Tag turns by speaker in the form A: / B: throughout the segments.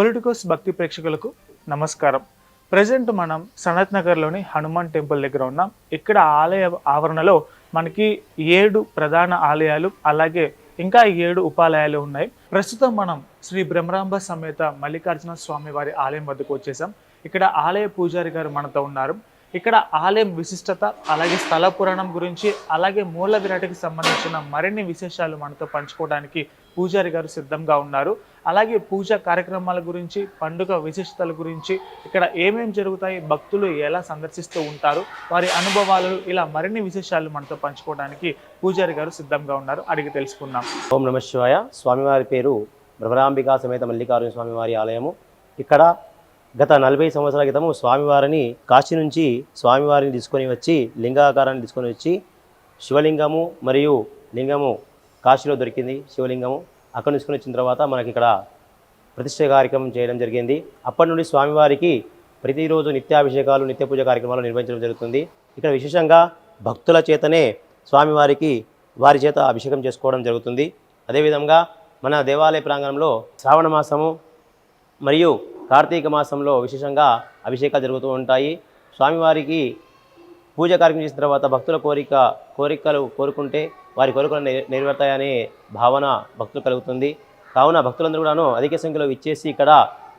A: Politicos భక్తి ప్రేక్షకులకు నమస్కారం. ప్రజెంట్ మనం సనత్ నగర్లోని హనుమాన్ టెంపుల్ దగ్గర ఉన్నాం. ఇక్కడ ఆలయ ఆవరణలో మనకి ఏడు ప్రధాన ఆలయాలు అలాగే ఇంకా ఏడు ఉపాలయాలు ఉన్నాయి. ప్రస్తుతం మనం శ్రీ బ్రహ్మరాంబ సమేత మల్లికార్జున స్వామి వారి ఆలయం వద్దకు వచ్చేసాం. ఇక్కడ ఆలయ పూజారి గారు మనతో ఉన్నారు. ఇక్కడ ఆలయం విశిష్టత అలాగే స్థల పురాణం గురించి అలాగే మూల విరాటకి సంబంధించిన మరిన్ని విశేషాలు మనతో పంచుకోవడానికి పూజారి గారు సిద్ధంగా ఉన్నారు. అలాగే పూజా కార్యక్రమాల గురించి పండుగ విశిష్టతల గురించి ఇక్కడ ఏమేం జరుగుతాయి భక్తులు ఎలా సందర్శిస్తూ ఉంటారు వారి అనుభవాలు ఇలా మరిన్ని విశేషాలు మనతో పంచుకోవడానికి పూజారి గారు సిద్ధంగా ఉన్నారు. అడిగి తెలుసుకుందాం.
B: ఓం నమ శివాయ. స్వామివారి పేరు భ్రమరాంబికా సమేత మల్లికార్జున స్వామివారి ఆలయము. ఇక్కడ గత నలభై సంవత్సరాల క్రితము స్వామివారిని కాశీ నుంచి స్వామివారిని తీసుకొని వచ్చి లింగాకారాన్ని తీసుకొని వచ్చి శివలింగము మరియు లింగము కాశీలో దొరికింది శివలింగము. అక్కడ తీసుకొని వచ్చిన తర్వాత మనకి ఇక్కడ ప్రతిష్ట కార్యక్రమం చేయడం జరిగింది. అప్పటి నుండి స్వామివారికి ప్రతిరోజు నిత్యాభిషేకాలు నిత్య పూజ కార్యక్రమాలు నిర్వహించడం జరుగుతుంది. ఇక్కడ విశేషంగా భక్తుల చేతనే స్వామివారికి వారి చేత అభిషేకం చేసుకోవడం జరుగుతుంది. అదేవిధంగా మన దేవాలయ ప్రాంగణంలో శ్రావణ మాసము మరియు కార్తీక మాసంలో విశేషంగా అభిషేకాలు జరుగుతూ ఉంటాయి. స్వామివారికి పూజ కార్యక్రమం చేసిన తర్వాత భక్తుల కోరిక కోరికలు కోరుకుంటే వారి కోరికలు నెరవేరుతాయనే భావన భక్తులు కలుగుతుంది. కావున భక్తులందరూ కూడాను అధిక సంఖ్యలో ఇచ్చేసి ఇక్కడ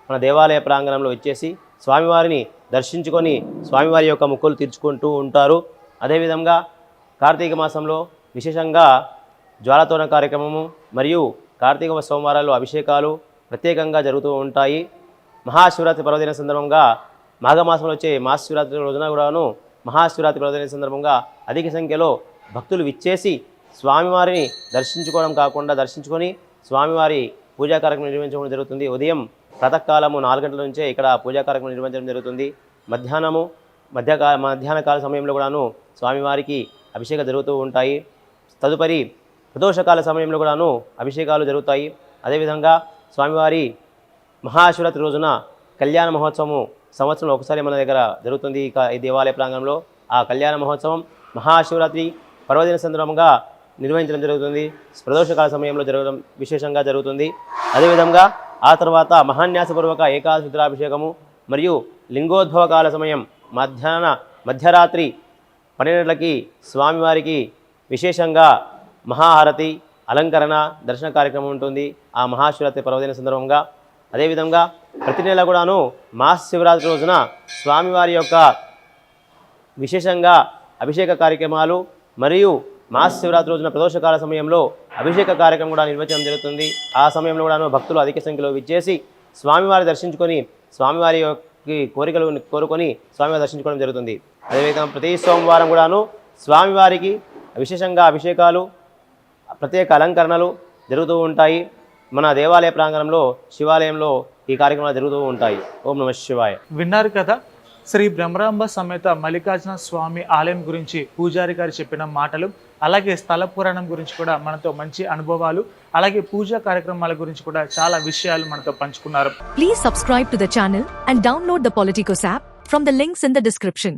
B: మన దేవాలయ ప్రాంగణంలో ఇచ్చేసి స్వామివారిని దర్శించుకొని స్వామివారి యొక్క మొక్కులు తీర్చుకుంటూ ఉంటారు. అదేవిధంగా కార్తీక మాసంలో విశేషంగా జ్వాలతోరణ కార్యక్రమము మరియు కార్తీక సోమవారాల్లో అభిషేకాలు ప్రత్యేకంగా జరుగుతూ ఉంటాయి. మహాశివరాత్రి పర్వదిన సందర్భంగా మాఘమాసంలో వచ్చే మహాశివరాత్రి రోజున కూడాను మహాశివరాత్రి పర్వదిన సందర్భంగా అధిక సంఖ్యలో భక్తులు విచ్చేసి స్వామివారిని దర్శించుకోవడం కాకుండా దర్శించుకొని స్వామివారి పూజా కార్యక్రమం నిర్వహించడం జరుగుతుంది. ఉదయం ప్రాతకాలము నాలుగు గంటల నుంచే ఇక్కడ పూజా కార్యక్రమం నిర్వహించడం జరుగుతుంది. మధ్యాహ్నము మధ్యకా మధ్యాహ్న కాల సమయంలో కూడాను స్వామివారికి అభిషేకాలు జరుగుతూ ఉంటాయి. తదుపరి ప్రదోషకాల సమయంలో కూడాను అభిషేకాలు జరుగుతాయి. అదేవిధంగా స్వామివారి మహాశివరాత్రి రోజున కళ్యాణ మహోత్సవం సంవత్సరంలో ఒకసారి మన దగ్గర జరుగుతుంది ఇక ఈ దేవాలయ ప్రాంగణంలో. ఆ కళ్యాణ మహోత్సవం మహాశివరాత్రి పర్వదిన సందర్భంగా నిర్వహించడం జరుగుతుంది. ప్రదోషకాల సమయంలో జరగడం విశేషంగా జరుగుతుంది. అదేవిధంగా ఆ తర్వాత మహాన్యాసపూర్వక ఏకాదశి రుద్రాభిషేకము మరియు లింగోద్భవ కాల సమయం మధ్యాహ్న మధ్యరాత్రి పన్నెండులకి స్వామివారికి విశేషంగా మహాహారతి అలంకరణ దర్శన కార్యక్రమం ఉంటుంది. ఆ మహాశివరాత్రి పర్వదిన సందర్భంగా అదేవిధంగా ప్రతి నెల కూడాను మహాశివరాత్రి రోజున స్వామివారి యొక్క విశేషంగా అభిషేక కార్యక్రమాలు మరియు మహాశివరాత్రి రోజున ప్రదోషకాల సమయంలో అభిషేక కార్యక్రమం కూడా నిర్వహించడం జరుగుతుంది. ఆ సమయంలో కూడాను భక్తులు అధిక సంఖ్యలో విచ్చేసి స్వామివారి దర్శించుకొని స్వామివారి యొక్క కోరికలు కోరుకొని స్వామివారి దర్శించుకోవడం జరుగుతుంది. అదేవిధంగా ప్రతి సోమవారం కూడాను స్వామివారికి విశేషంగా అభిషేకాలు ప్రత్యేక అలంకరణలు జరుగుతూ ఉంటాయి. మన దేవాలయ ప్రాంగణంలో శివాలయంలో ఈ కార్యక్రమాలు జరుగుతూ ఉంటాయి. ఓం నమ శివాయ.
A: విన్నారు కదా శ్రీ బ్రహ్మరాంబ సమేత మల్లికార్జున స్వామి ఆలయం గురించి పూజారి గారు చెప్పిన మాటలు అలాగే స్థల పురాణం గురించి కూడా మనతో మంచి అనుభవాలు అలాగే పూజా కార్యక్రమాల గురించి కూడా చాలా విషయాలు మనతో పంచుకున్నారు.
C: Please subscribe to the channel and download the Politicos app from the links in the description.